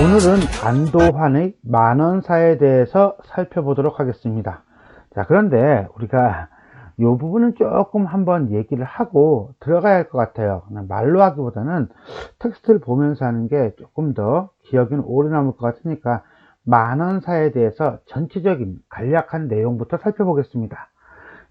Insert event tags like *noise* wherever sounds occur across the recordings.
오늘은 안도환의 만원사에 대해서 살펴보도록 하겠습니다. 자, 그런데 우리가 이 부분은 조금 한번 얘기를 하고 들어가야 할 것 같아요. 말로 하기보다는 텍스트를 보면서 하는 게 조금 더 기억이 오래 남을 것 같으니까 만원사에 대해서 전체적인 간략한 내용부터 살펴보겠습니다.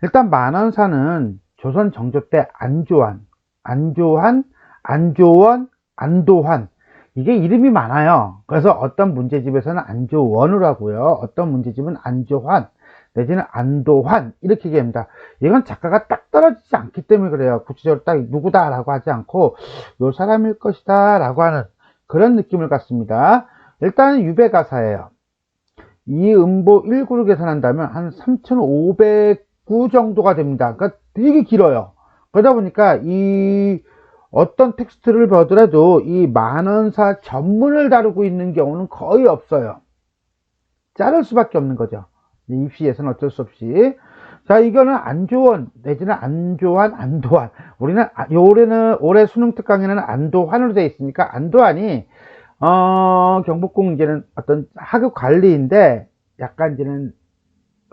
일단 만원사는 조선 정조 때 안조한, 안조한, 안조원, 안도환 이게 이름이 많아요. 그래서 어떤 문제집에서는 안조원으로 하고요. 어떤 문제집은 안조환, 내지는 안도환 이렇게 얘기합니다. 이건 작가가 딱 떨어지지 않기 때문에 그래요. 구체적으로 딱 누구다 라고 하지 않고 요 사람일 것이다 라고 하는 그런 느낌을 갖습니다. 일단은 유배 가사예요. 이 음보 1구를 계산한다면 한 3,500구 정도가 됩니다. 그러니까 되게 길어요. 그러다 보니까 이 어떤 텍스트를 보더라도 이 만원사 전문을 다루고 있는 경우는 거의 없어요. 자를 수밖에 없는 거죠. 입시에서는 어쩔 수 없이. 자, 이거는 안조원, 내지는 안조환, 안도환. 우리는, 아- 올해는, 올해 수능 특강에는 안도환으로 되어 있으니까, 안도환이, 어, 경북공 이제는 어떤 학교 관리인데, 약간 이제는,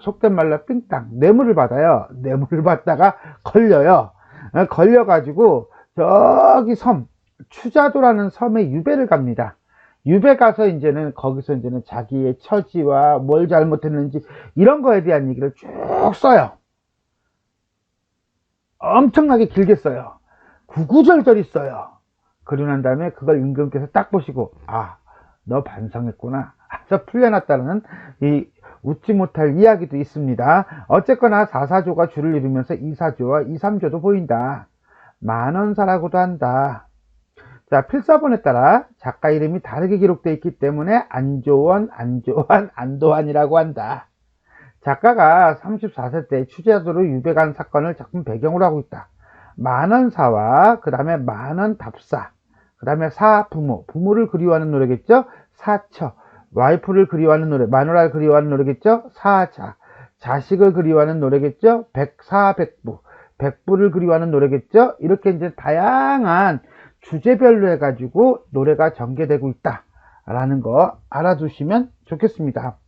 속된 말로 삥땅, 뇌물을 받아요. 뇌물을 받다가 걸려요. 어, 걸려 가지고, 저기 섬, 추자도라는 섬에 유배를 갑니다. 유배 가서 이제는 거기서 이제는 자기의 처지와 뭘 잘못했는지 이런 거에 대한 얘기를 쭉 써요. 엄청나게 길게 써요. 구구절절히 써요. 그러고 난 다음에 그걸 임금께서 딱 보시고 아, 너 반성했구나. *laughs* 해서 풀려났다는 이 웃지 못할 이야기도 있습니다. 어쨌거나 4사조가 줄을 이루면서 2사조와 2, 3조도 보인다. 만원사라고도 한다. 자, 필사본에 따라 작가 이름이 다르게 기록되어 있기 때문에 안조원, 안조환, 안도환이라고 한다. 작가가 34세 때 추제도로 유배간 사건을 작품 배경으로 하고 있다. 만원사와 그 다음에 만원답사, 그 다음에 사부모, 부모를 그리워하는 노래겠죠? 사처, 와이프를 그리워하는 노래, 마누라를 그리워하는 노래겠죠? 사자, 자식을 그리워하는 노래겠죠? 백사백부, 백부를 그리워하는 노래겠죠? 이렇게 이제 다양한 주제별로 해가지고 노래가 전개되고 있다 라는 거 알아두시면 좋겠습니다.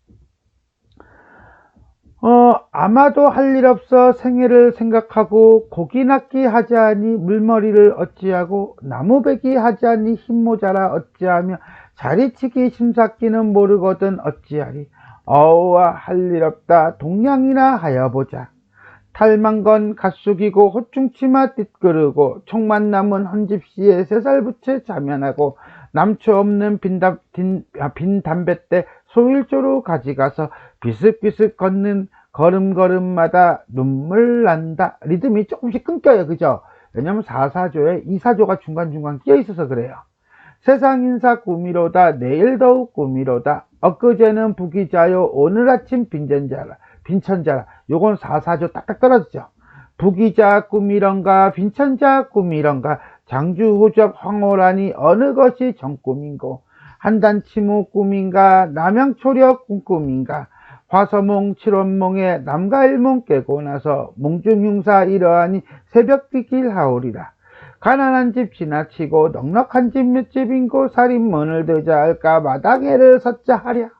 어, 아마도 할 일 없어 생애를 생각하고 고기 낚기 하자니 물머리를 어찌하고 나무배기 하자니 힘 모자라 어찌하며 자리치기 심사기는 모르거든 어찌하리 어우와 할 일 없다 동양이나 하여 보자 탈만건 갓숙이고 호충치마 띠끄르고 총만 남은 헌집시에 세살 부채 자면하고 남초 없는 빈, 담, 빈, 아, 빈 담뱃대 소일조로 가져가서 비슥비슥 걷는 걸음걸음마다 눈물 난다. 리듬이 조금씩 끊겨요. 그죠? 왜냐면 4사조에 2사조가 중간중간 끼어 있어서 그래요. 세상 인사 꿈이로다. 내일 더욱 꿈이로다. 엊그제는 부기자요. 오늘 아침 빈전자라. 빈천자라. 요건 4사조 딱딱 떨어지죠. 부기자 꿈이런가 빈천자 꿈이런가 장주호적 황홀하니 어느 것이 정꿈인고 한단치무 꿈인가 남양초력 꿈꿈인가 화서몽 칠원몽에 남가일몽 깨고 나서 몽중흉사 이러하니 새벽비길 하오리라 가난한 집 지나치고 넉넉한 집 몇 집 인고 살인문을 드자 할까 마당에를 섰자 하랴.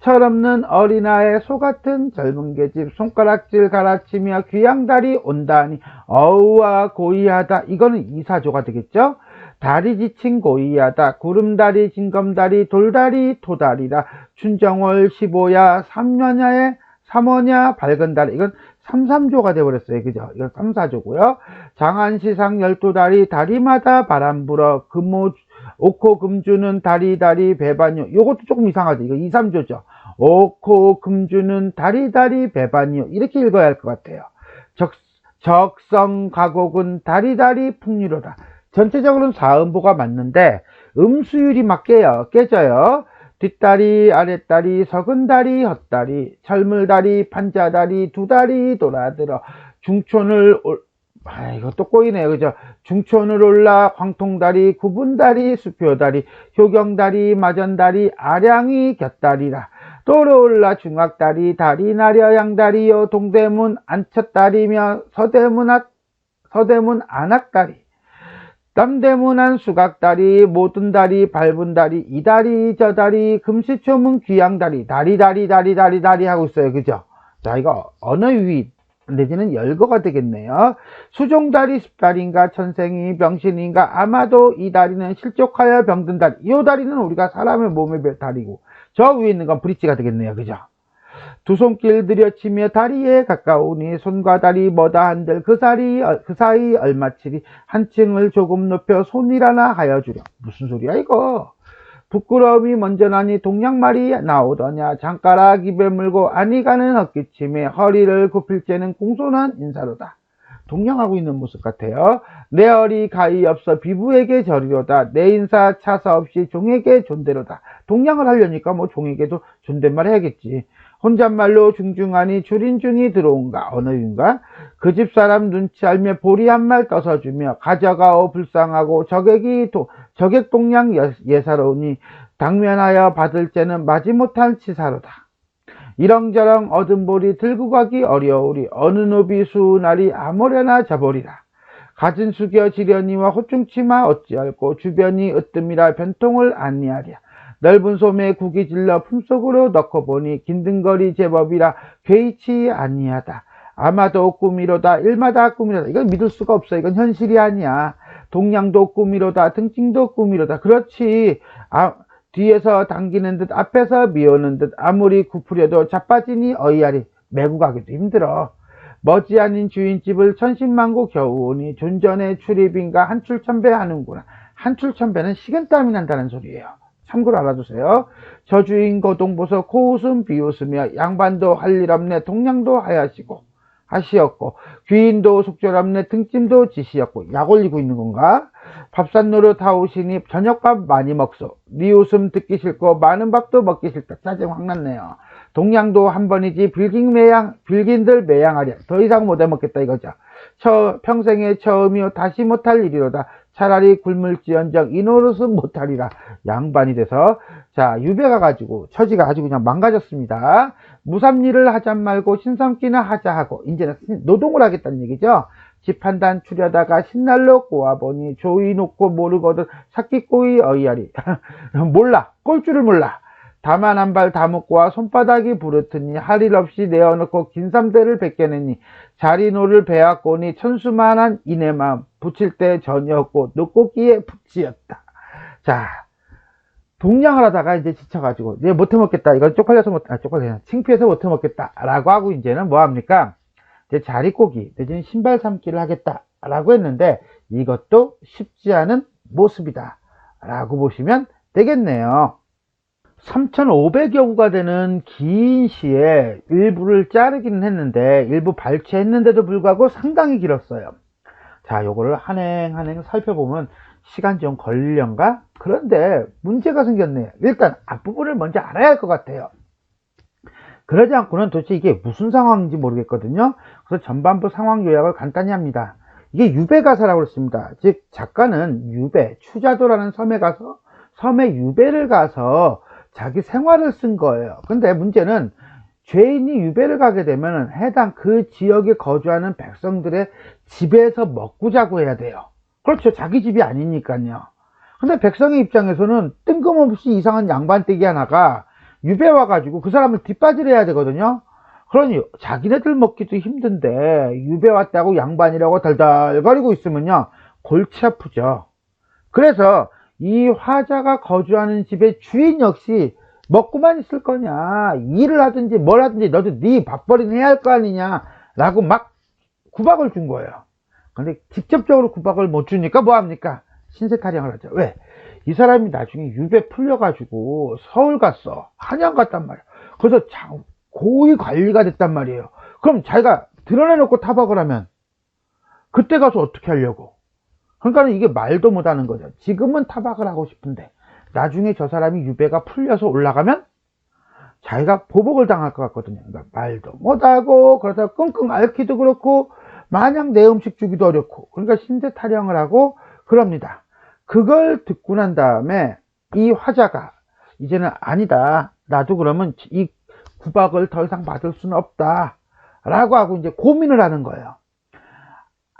철없는 어린아이 소같은 젊은 계집 손가락질 갈아치며 귀양다리 온다니 어우와 고이하다. 이거는 이사조가 되겠죠? 다리 지친 고이하다. 구름다리 징검다리 돌다리 토다리라 춘정월 15야 삼년야에 삼원야 밝은 다리 이건 삼삼조가 되어버렸어요. 그죠? 이건 삼사조고요. 장안시상 열두다리 다리마다 바람 불어 금모 오코 금주는 다리 다리 배반요. 요것도 조금 이상하죠. 이거 2, 3조죠. 오코 금주는 다리 다리 배반요. 이렇게 읽어야 할 것 같아요. 적, 적성 가곡은 다리 다리 풍류로다. 전체적으로는 사음보가 맞는데 음수율이 막 깨요. 깨져요 뒷다리 아랫다리 석은다리 헛다리 철물다리 판자다리 두다리 돌아들어 중촌을 올- 아, 이거 또 꼬이네요. 그죠? 중촌을 올라 광통다리, 구분다리, 수표다리, 효경다리, 마전다리, 아량이 곁다리라. 도로 올라 중학다리, 다리 나려 양다리요, 동대문 안쳤다리며 서대문 앞 서대문 안악다리, 남대문안 수각다리, 모든다리, 밟은다리, 이다리, 저다리, 금시초문 귀양다리, 다리, 다리, 다리, 다리, 다리 하고 있어요. 그죠? 자, 이거 언어 유입 내지는 열거가 되겠네요. 수종다리, 습다리인가, 천생이, 병신인가, 아마도 이 다리는 실족하여 병든 다리. 이 다리는 우리가 사람의 몸의 다리고, 저 위에 있는 건 브릿지가 되겠네요. 그죠? 두 손길 들여치며 다리에 가까우니 손과 다리 뭐다 한들 그 사이, 그 사이 얼마치리 한층을 조금 높여 손이라나 하여 주려. 무슨 소리야 이거? 부끄러움이 먼저 나니 동양말이 나오더냐 장가락 입에 물고 아니 가는 헛기침에 허리를 굽힐 때는 공손한 인사로다. 동양하고 있는 모습 같아요. 내 어리 가히 없어 비부에게 저리로다. 내 인사 차사 없이 종에게 존대로다. 동양을 하려니까 뭐 종에게도 존댓말 해야겠지. 혼잣말로 중중하니 줄인중이 들어온가 언어인가 그 집 사람 눈치 알며 보리 한 말 떠서 주며 가져가오 불쌍하고 저객이 도, 저객 동양 예- 예사로우니 당면하여 받을 때는 마지 못한 치사로다. 이렁저렁 얻은 보리 들고 가기 어려우리 어느 노비 수날이 아무려나 저버리라. 가진 숙여 지려니와 호충치마 어찌할꼬 주변이 으뜸이라 변통을 안니하랴. 넓은 소매 국이 질러 품속으로 넣고 보니 긴등거리 제법이라 괴이치 아니하다. 아마도 꿈이로다 일마다 꿈이로다. 이건 믿을 수가 없어. 이건 현실이 아니야. 동양도 꿈이로다 등징도 꿈이로다. 그렇지. 아, 뒤에서 당기는 듯 앞에서 미오는 듯 아무리 굽으려도 자빠지니 어이야리 메고 가기도 힘들어. 머지않은 주인집을 천신만고 겨우 오니 존전의 출입인가 한출천배 하는구나. 한출천배는 식은땀이 난다는 소리예요. 참고로 알아두세요. 저주인 고동보서 코웃음 비웃으며 양반도 할 일 없네 동양도 하야시고 하시었고 귀인도 속절없네 등짐도 지시었고 약 올리고 있는 건가? 밥산 노릇 하오시니 저녁밥 많이 먹소. 네 웃음 듣기 싫고 많은 밥도 먹기 싫다. 짜증 확 났네요. 동양도 한 번이지 빌긴 매양 빌긴들 매양하랴. 더 이상 못 해 먹겠다 이거죠. 처, 평생의 처음이요 다시 못할 일이로다. 차라리 굶을지언정 이 노릇은 못하리라. 양반이 돼서 자 유배가 가지고 처지가 아주 그냥 망가졌습니다. 무삼일을 하자 말고 신삼기나 하자 하고 이제는 노동을 하겠다는 얘기죠. 집한단 추려다가 신날로 꼬아보니 조이 놓고 모르거든 사기꼬이 어이야리 몰라 꼴줄을 몰라 다만 한 발다 먹고 와 손바닥이 부르트니 할 일 없이 내어놓고 긴 삼대를 벗겨내니 자리노를 베앗고니 천수만한 이내 마음 붙일 때 전이 없고 눈꽃기에 푹지었다. 자 동양을 하다가 이제 지쳐가지고 이제 못해 먹겠다 이건 쪽팔려서 못 아, 쪽팔려 창피해서 못해 먹겠다라고 하고 이제는 뭐 합니까? 이제 자리꼬기 내지는 신발 삼기를 하겠다라고 했는데 이것도 쉽지 않은 모습이다 라고 보시면 되겠네요. 3,500여 구가 되는 긴 시에 일부를 자르기는 했는데 일부 발췌했는데도 불구하고 상당히 길었어요. 자, 요거를 한행 한행 살펴보면 시간 좀 걸리련가? 그런데 문제가 생겼네요. 일단 앞부분을 먼저 알아야 할 것 같아요. 그러지 않고는 도대체 이게 무슨 상황인지 모르겠거든요. 그래서 전반부 상황 요약을 간단히 합니다. 이게 유배 가사라고 했습니다. 즉 작가는 유배, 추자도라는 섬에 가서 섬에 유배를 가서 자기 생활을 쓴 거예요. 근데 문제는 죄인이 유배를 가게 되면 해당 그 지역에 거주하는 백성들의 집에서 먹고 자고 해야 돼요. 그렇죠. 자기 집이 아니니까요. 근데 백성의 입장에서는 뜬금없이 이상한 양반떼기 하나가 유배 와가지고 그 사람을 뒷바지를 해야 되거든요. 그러니 자기네들 먹기도 힘든데 유배 왔다고 양반이라고 달달거리고 있으면요 골치 아프죠. 그래서 이 화자가 거주하는 집의 주인 역시 먹고만 있을 거냐 일을 하든지 뭘 하든지 너도 네 밥벌이는 해야 할 거 아니냐 라고 막 구박을 준 거예요. 근데 직접적으로 구박을 못 주니까 뭐 합니까? 신세 타령을 하죠. 왜? 이 사람이 나중에 유배 풀려가지고 서울 갔어. 한양 갔단 말이야. 그래서 장, 고위 관리가 됐단 말이에요. 그럼 자기가 드러내놓고 타박을 하면 그때 가서 어떻게 하려고? 그러니까 이게 말도 못하는 거죠. 지금은 타박을 하고 싶은데 나중에 저 사람이 유배가 풀려서 올라가면 자기가 보복을 당할 것 같거든요. 그러니까 말도 못하고 그러다 끙끙 앓기도 그렇고 마냥 내 음식 주기도 어렵고 그러니까 신세 타령을 하고 그럽니다. 그걸 듣고 난 다음에 이 화자가 이제는 아니다. 나도 그러면 이 구박을 더 이상 받을 수는 없다. 라고 하고 이제 고민을 하는 거예요.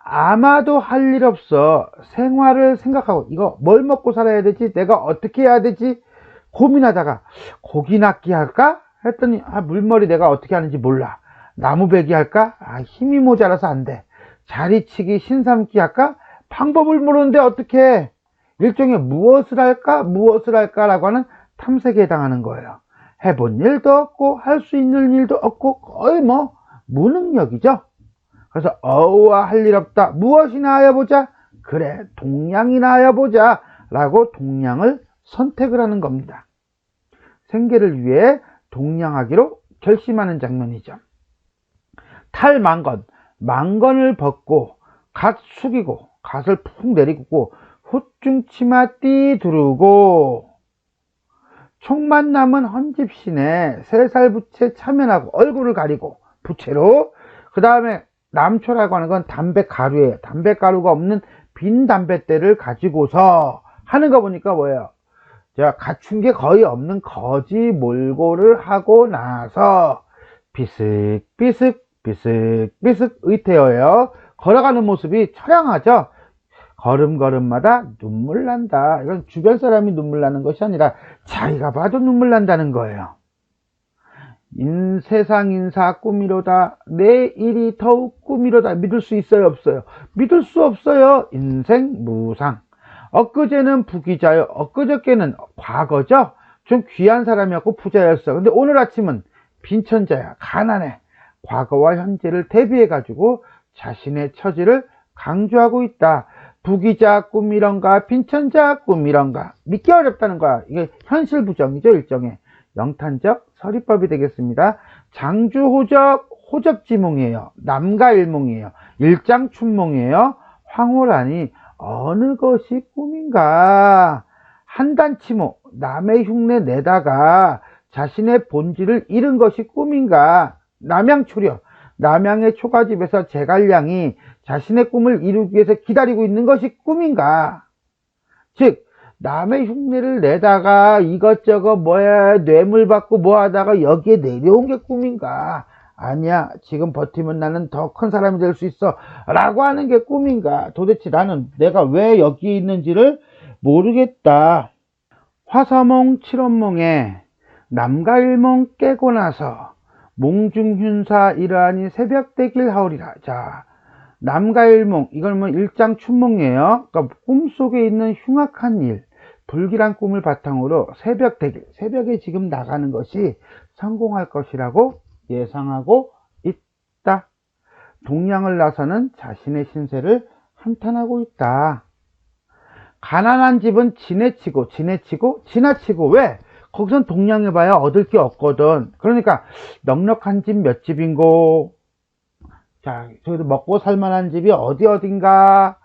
아마도 할 일 없어 생활을 생각하고 이거 뭘 먹고 살아야 되지 내가 어떻게 해야 되지 고민하다가 고기 낚기 할까 했더니 아, 물머리 내가 어떻게 하는지 몰라 나무 베기 할까 아, 힘이 모자라서 안 돼 자리치기 신삼기 할까 방법을 모르는데 어떻게 일종의 무엇을 할까 무엇을 할까 라고 하는 탐색에 해당하는 거예요 해본 일도 없고 할 수 있는 일도 없고 거의 뭐 무능력이죠 그래서 어우와 할 일 없다. 무엇이나 하여 보자. 그래 동양이나 하여 보자. 라고 동양을 선택을 하는 겁니다. 생계를 위해 동양하기로 결심하는 장면이죠. 탈망건, 망건을 벗고 갓 숙이고 갓을 푹 내리고 후중 치마 띠 두르고 총만 남은 헌집신에 세살 부채 차면하고 얼굴을 가리고 부채로 그 다음에 남초라고 하는 건 담배 가루예요. 담배 가루가 없는 빈 담배대를 가지고서 하는 거 보니까 뭐예요? 제가 갖춘 게 거의 없는 거지 몰골을 하고 나서 비슥비슥 비슥비슥 의태어요. 걸어가는 모습이 처량하죠. 걸음걸음마다 눈물 난다. 이건 주변 사람이 눈물 나는 것이 아니라 자기가 봐도 눈물 난다는 거예요. 인, 세상 인사 꿈이로다. 내 일이 더욱 꿈이로다. 믿을 수 있어요? 없어요? 믿을 수 없어요. 인생 무상. 엊그제는 부귀자요. 엊그저께는 과거죠? 좀 귀한 사람이었고 부자였어. 근데 오늘 아침은 빈천자야. 가난해. 과거와 현재를 대비해 가지고 자신의 처지를 강조하고 있다. 부귀자 꿈이런가, 빈천자 꿈이런가. 믿기 어렵다는 거야. 이게 현실 부정이죠, 일종의. 영탄적 서리법이 되겠습니다. 장주호적 호적지몽이에요. 남가일몽이에요. 일장춘몽이에요. 황홀하니 어느 것이 꿈인가? 한단치모 남의 흉내 내다가 자신의 본질을 잃은 것이 꿈인가? 남양초려 남양의 초가집에서 제갈량이 자신의 꿈을 이루기 위해서 기다리고 있는 것이 꿈인가? 즉 남의 흉내를 내다가 이것저것 뭐야 뇌물 받고 뭐 하다가 여기에 내려온 게 꿈인가? 아니야 지금 버티면 나는 더 큰 사람이 될 수 있어 라고 하는 게 꿈인가? 도대체 나는 내가 왜 여기 있는지를 모르겠다. 화서몽 칠원몽에 남가일몽 깨고 나서 몽중윤사 이러하니 새벽대길 하오리라 자 남가일몽 이건 뭐 일장 춘몽이에요 그러니까 꿈속에 있는 흉악한 일 불길한 꿈을 바탕으로 새벽 대길, 새벽에 지금 나가는 것이 성공할 것이라고 예상하고 있다. 동양을 나서는 자신의 신세를 한탄하고 있다. 가난한 집은 지내치고, 지내치고, 지나치고, 왜? 거기선 동양해봐야 얻을 게 없거든. 그러니까, 넉넉한 집 몇 집인고, 자, 저기도 먹고 살만한 집이 어디 어딘가,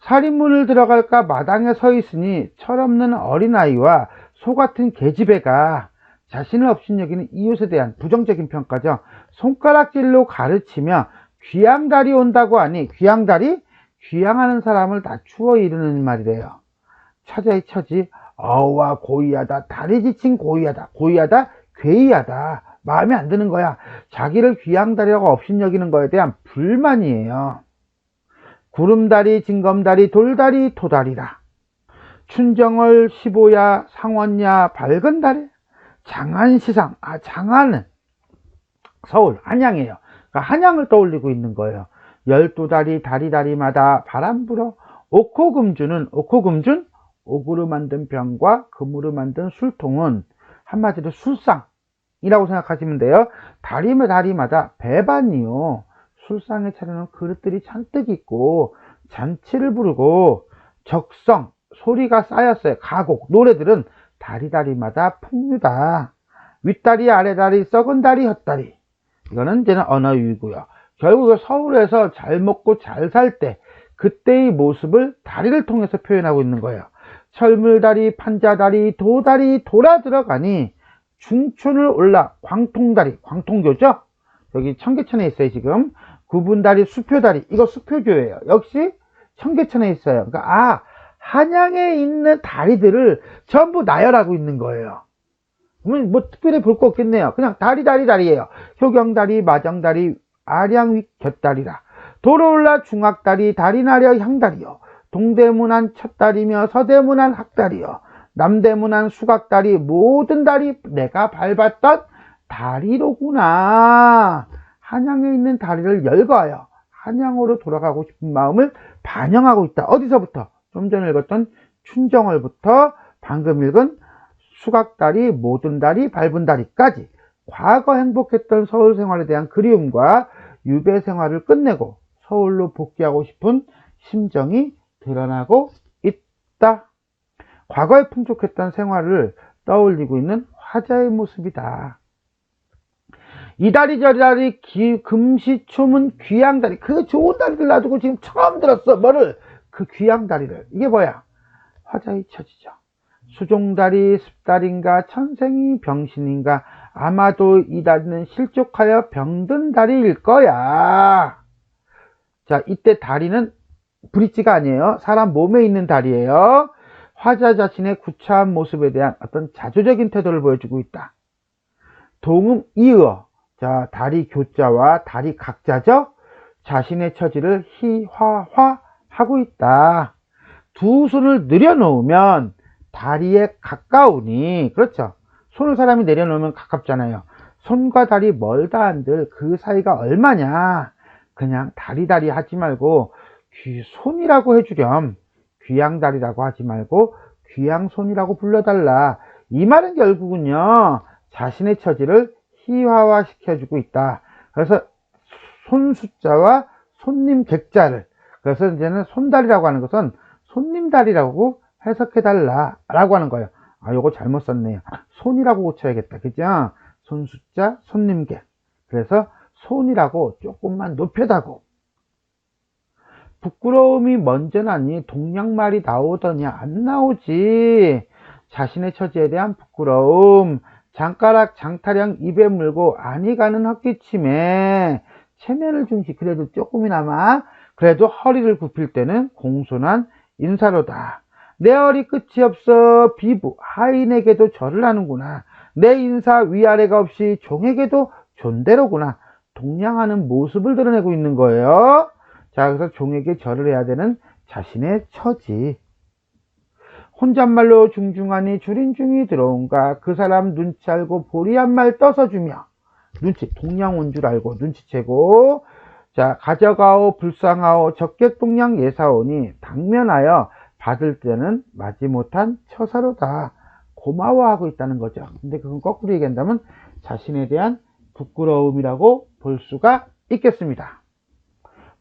살인문을 들어갈까 마당에 서 있으니 철없는 어린아이와 소 같은 계집애가 자신을 없인 여기는 이웃에 대한 부정적인 평가죠. 손가락질로 가르치며 귀양달이 온다고 하니 귀양달이 귀양하는 사람을 다 추워 이르는 말이래요. 처자의 처지 어와 고의하다 다리 지친 고의하다 고의하다 괴이하다 마음에 안 드는 거야. 자기를 귀양달이라고 없인 여기는 거에 대한 불만이에요. 구름다리, 징검다리, 돌다리, 토다리라. 춘정월 15야, 상원야, 밝은 달에 장안시상, 아, 장안은 서울, 한양이에요. 그러니까 한양을 떠올리고 있는 거예요. 열두 다리, 다리 다리마다 바람 불어, 옥호금주는, 옥호금준, 옥으로 만든 병과 금으로 만든 술통은 한마디로 술상이라고 생각하시면 돼요. 다리마 다리마다 배반이요. 술상에 차려놓은 그릇들이 잔뜩 있고 잔치를 부르고 적성 소리가 쌓였어요. 가곡 노래들은 다리다리마다 풍류다. 윗다리 아래다리 썩은 다리 헛다리 이거는 이제는 언어유이고요. 결국 서울에서 잘 먹고 잘 살 때 그때의 모습을 다리를 통해서 표현하고 있는 거예요. 철물다리, 판자다리, 도다리 돌아 들어가니 중촌을 올라 광통다리, 광통교죠? 여기 청계천에 있어요, 지금. 구분다리, 수표다리, 이거 수표교예요. 역시 청계천에 있어요. 그러니까 아 한양에 있는 다리들을 전부 나열하고 있는 거예요. 그러면 뭐 특별히 볼 거 없겠네요. 그냥 다리 다리 다리예요. 효경다리, 마정다리, 아량위 곁다리라. 도로 올라 중학다리 다리나려 향다리여 동대문안 첫다리며 서대문안 학다리여 남대문안 수각다리 모든 다리 내가 밟았던 다리로구나. 한양에 있는 다리를 열거하여 한양으로 돌아가고 싶은 마음을 반영하고 있다. 어디서부터? 좀 전에 읽었던 춘정월부터 방금 읽은 수각다리, 모든 다리, 밟은 다리까지 과거 행복했던 서울 생활에 대한 그리움과 유배 생활을 끝내고 서울로 복귀하고 싶은 심정이 드러나고 있다. 과거에 풍족했던 생활을 떠올리고 있는 화자의 모습이다. 이다리 저다리 기- 금시초문 귀양다리. 그 좋은 다리를 놔두고 지금 처음 들었어. 뭐를? 그 귀양다리를. 이게 뭐야? 화자의 처지죠. 수종다리 습다리인가 천생이 병신인가 아마도 이 다리는 실족하여 병든 다리일 거야. 자 이때 다리는 브릿지가 아니에요 사람 몸에 있는 다리예요 화자 자신의 구차한 모습에 대한 어떤 자조적인 태도를 보여주고 있다 동음 이어 자, 다리 교자와 다리 각자죠? 자신의 처지를 희화화 하고 있다. 두 손을 내려놓으면 다리에 가까우니, 그렇죠? 손을 사람이 내려놓으면 가깝잖아요. 손과 다리 멀다 한들 그 사이가 얼마냐? 그냥 다리다리 하지 말고 귀손이라고 해주렴. 귀양다리라고 하지 말고 귀양손이라고 불러달라. 이 말은 결국은요, 자신의 처지를 희화화 시켜주고 있다. 그래서 손 숫자와 손님 객자를 그래서 이제는 손다리라고 하는 것은 손님다리라고 해석해달라 라고 하는 거예요. 아, 요거 잘못 썼네요. 손이라고 고쳐야겠다. 그죠? 손 숫자, 손님 객. 그래서 손이라고 조금만 높여다고. 부끄러움이 먼저 나니 동양말이 나오더냐? 안 나오지. 자신의 처지에 대한 부끄러움, 장가락 장타령 입에 물고 아니 가는 헛기침에 체면을 중시 그래도 조금이나마 그래도 허리를 굽힐 때는 공손한 인사로다. 내 허리 끝이 없어 비부 하인에게도 절을 하는구나. 내 인사 위아래가 없이 종에게도 존대로구나. 동냥하는 모습을 드러내고 있는 거예요. 자, 그래서 종에게 절을 해야 되는 자신의 처지. 혼잣말로 중중하니 줄인중이 들어온가? 그 사람 눈치 알고 보리 한 말 떠서 주며. 눈치 동양 온 줄 알고 눈치채고. 자 가져가오 불쌍하오 적객 동양 예사오니 당면하여 받을 때는 마지못한 처사로다. 고마워하고 있다는 거죠. 근데 그건 거꾸로 얘기한다면 자신에 대한 부끄러움이라고 볼 수가 있겠습니다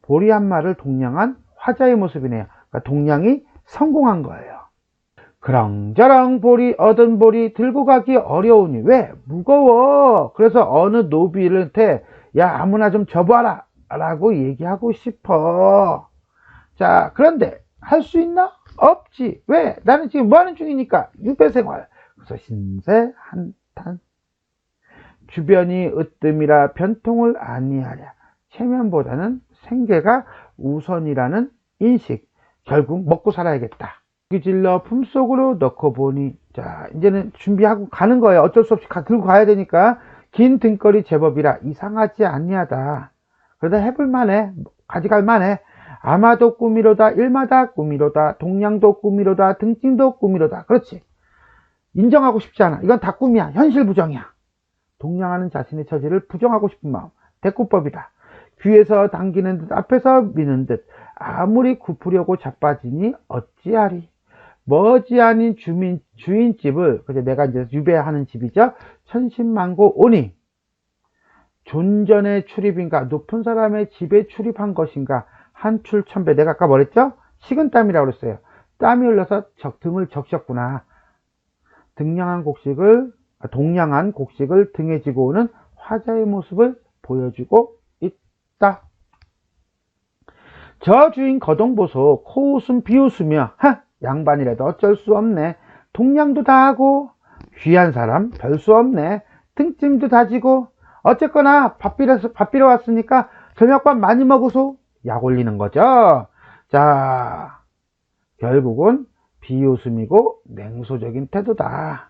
보리 한 말을 동양한 화자의 모습이네요. 그러니까 동양이 성공한 거예요. 그랑저랑 보리 얻은 보리 들고 가기 어려우니 왜? 무거워. 그래서 어느 노비한테 야 아무나 좀 접어라 라고 얘기하고 싶어. 자 그런데 할 수 있나? 없지. 왜? 나는 지금 뭐하는 중이니까? 유배생활. 그래서 신세 한탄. 주변이 으뜸이라 변통을 아니하랴. 체면보다는 생계가 우선이라는 인식. 결국 먹고 살아야겠다. 질러 품속으로 넣고 보니 자 이제는 준비하고 가는 거예요. 어쩔 수 없이 가, 들고 가야 되니까 긴 등거리 제법이라 이상하지 아니하다. 그러다 해볼 만해. 가져갈 만해. 아마도 꿈이로다 일마다 꿈이로다 동양도 꿈이로다 등짐도 꿈이로다. 그렇지. 인정하고 싶지 않아. 이건 다 꿈이야. 현실 부정이야. 동양하는 자신의 처지를 부정하고 싶은 마음. 대꾸법이다 뒤에서 당기는 듯 앞에서 미는 듯 아무리 굽으려고 자빠지니 어찌하리 머지않은 주민, 주인집을, 그제 내가 이제 유배하는 집이죠. 천신만고 오니, 존전의 출입인가, 높은 사람의 집에 출입한 것인가, 한출 천배. 내가 아까 뭐랬죠? 식은땀이라고 그랬어요. 땀이 흘러서 적, 등을 적셨구나. 등량한 곡식을, 아, 동량한 곡식을 등에 지고 오는 화자의 모습을 보여주고 있다. 저 주인 거동보소, 코웃음 비웃으며, 하! 양반이라도 어쩔 수 없네. 동량도 다 하고 귀한 사람 별 수 없네. 등짐도 다지고 어쨌거나 밥 빌어, 밥 빌어 왔으니까 저녁밥 많이 먹어서 약 올리는 거죠. 자, 결국은 비웃음이고 냉소적인 태도다.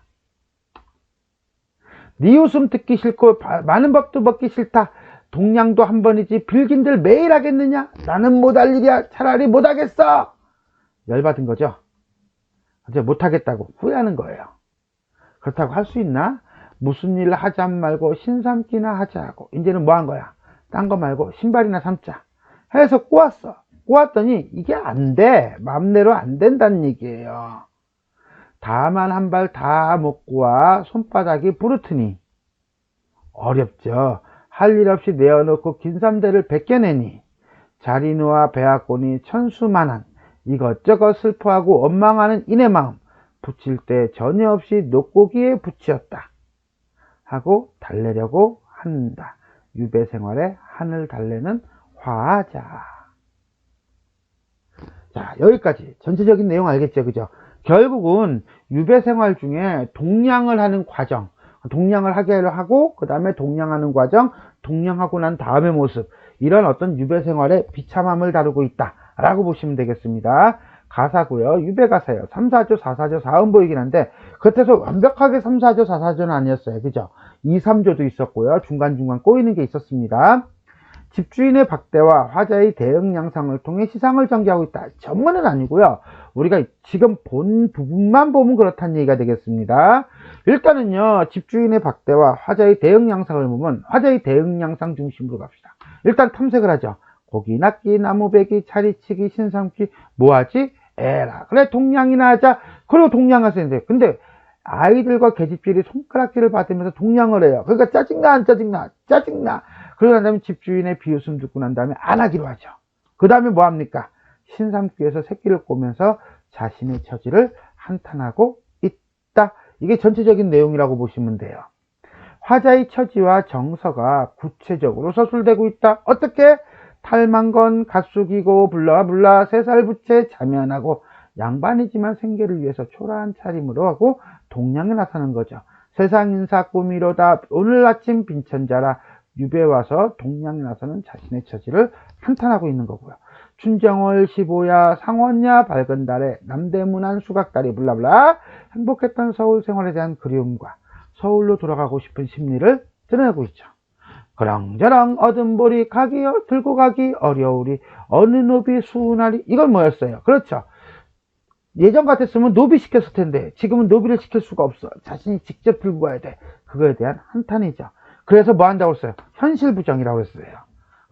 네 웃음 듣기 싫고 많은 밥도 먹기 싫다. 동냥도 한 번이지 빌긴들 매일 하겠느냐? 나는 못할 일이야. 차라리 못하겠어. 열받은 거죠. 이제 못하겠다고 후회하는 거예요. 그렇다고 할 수 있나? 무슨 일 하자 말고 신삼기나 하자고. 이제는 뭐 한 거야? 딴 거 말고 신발이나 삼자. 해서 꼬았어. 꼬았더니 이게 안 돼. 맘대로 안 된다는 얘기예요. 다만 한 발 다 먹고 와 손바닥이 부르트니 어렵죠. 할 일 없이 내어놓고 긴삼대를 벗겨내니 자리 놓아 배악곤이 천수만한 이것저것 슬퍼하고 원망하는 이내 마음 붙일 때 전혀 없이 녹고기에 붙이었다 하고 달래려고 한다. 유배 생활에 한을 달래는 화자. 자, 여기까지 전체적인 내용 알겠죠? 그죠? 결국은 유배 생활 중에 동량을 하는 과정, 동량을 하게 하고, 그 다음에 동량하는 과정, 동량하고 난 다음의 모습, 이런 어떤 유배 생활의 비참함을 다루고 있다. 라고 보시면 되겠습니다. 가사고요 유배 가사예요. 3, 4조, 4, 4조, 4음보이긴 한데, 겉에서 완벽하게 3, 4조, 4, 4조는 아니었어요. 그죠? 2, 3조도 있었고요. 중간중간 꼬이는 게 있었습니다. 집주인의 박대와 화자의 대응 양상을 통해 시상을 전개하고 있다. 전문은 아니고요. 우리가 지금 본 부분만 보면 그렇다는 얘기가 되겠습니다. 일단은요, 집주인의 박대와 화자의 대응 양상을 보면 화자의 대응 양상 중심으로 갑시다. 일단 탐색을 하죠. 고기 낚기, 나무 베기, 차리치기, 신삼기, 뭐하지? 에라. 그래, 동양이나 하자. 그리고 동양하세요. 근데 아이들과 계집질이 손가락질을 받으면서 동양을 해요. 그러니까 짜증나, 안 짜증나? 짜증나. 그러고 난 다음에 집주인의 비웃음 듣고 난 다음에 안 하기로 하죠. 그 다음에 뭐 합니까? 신삼귀에서 새끼를 꼬면서 자신의 처지를 한탄하고 있다. 이게 전체적인 내용이라고 보시면 돼요. 화자의 처지와 정서가 구체적으로 서술되고 있다. 어떻게? 탈만건, 갓숙이고, 불라불라, 세살 부채, 자면하고, 양반이지만 생계를 위해서 초라한 차림으로 하고 동양에 나서는 거죠. 세상 인사 꾸미로다 오늘 아침 빈천자라 유배 와서 동양에 나서는 자신의 처지를 한탄하고 있는 거고요. 춘정월 15야 상원야 밝은 달에 남대문안 수각다리 블라블라 행복했던 서울 생활에 대한 그리움과 서울로 돌아가고 싶은 심리를 드러내고 있죠. 그렁저렁 어둠보리 가기 어- 들고 가기 어려우리 어느 노비 수운하리 이건 뭐였어요? 그렇죠. 예전 같았으면 노비 시켰을 텐데 지금은 노비를 시킬 수가 없어. 자신이 직접 들고 가야 돼. 그거에 대한 한탄이죠. 그래서 뭐 한다고 했어요? 현실 부정이라고 했어요.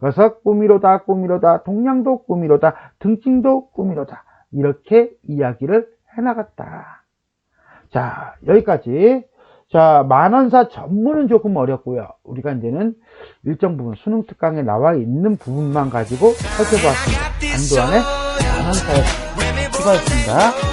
그래서 꿈이로다 꿈이로다 동양도 꿈이로다 등징도 꿈이로다 이렇게 이야기를 해나갔다. 자 여기까지 자 만원사 전문은 조금 어렵고요. 우리가 이제는 일정 부분 수능 특강에 나와 있는 부분만 가지고 살펴보았습니다. 안도안의 만원사의 수고하셨습니다.